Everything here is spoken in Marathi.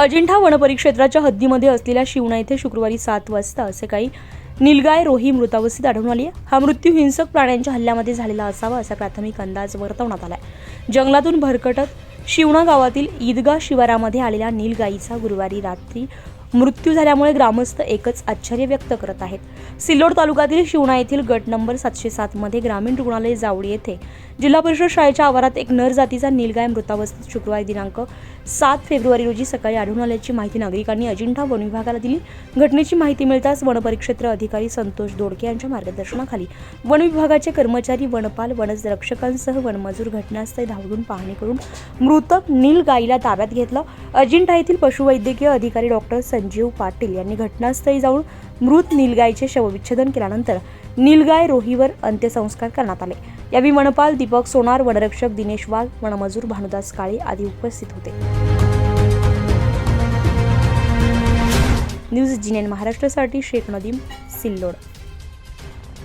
अजिंठा वनपरिक्षेत्राच्या हद्दीमध्ये असलेल्या शिवणा येथे शुक्रवारी सात वाजता असे काही निलगाय रोही मृतावस्थेत आढळून आली हा मृत्यू हिंसक प्राण्यांच्या हल्ल्यामध्ये झालेला असावा असा प्राथमिक अंदाज वर्तवण्यात आलाय. जंगलातून भरकटत शिवणा गावातील ईदगा शिवारामध्ये आलेल्या नीलगाईचा गुरुवारी रात्री मृत्यू झाल्यामुळे ग्रामस्थ एकच आश्चर्य व्यक्त करत आहेत. सिल्लोड तालुक्यातील शिवणा येथील गट नंबर सातशे सातमध्ये ग्रामीण रुग्णालय जावळी येथे जिल्हा परिषद शाळेच्या आवारात एक नर जातीचा नीलगाय मृतावस्थेत शुक्रवारी दिनांक सात फेब्रुवारी रोजी सकाळी आढळून आल्याची माहिती नागरिकांनी अजिंठा वन विभागाला दिली. घटनेची माहिती मिळताच वनपरिक्षेत्र अधिकारी संतोष दोडके यांच्या मार्गदर्शनाखाली वन विभागाचे कर्मचारी वनपाल वनरक्षकांसह वनमजूर घटनास्थळी धावडून पाहणी करून मृतक नील गाईला ताब्यात घेतलं. अजिंठा येथील पशुवैद्यकीय अधिकारी डॉक्टर संजीव पाटील यांनी घटनास्थळी जाऊन मृत नीलगायचे शवविच्छेदन केल्यानंतर नीलगाय रोहीवर अंत्यसंस्कार करण्यात आले. यावेळी वनपाल दीपक सोनार वनरक्षक दिनेश वाघ वनमजूर भानुदास काळे आदी उपस्थित होते. न्यूज जिनेन महाराष्ट्रासाठी शेख नदीम सिल्लोड.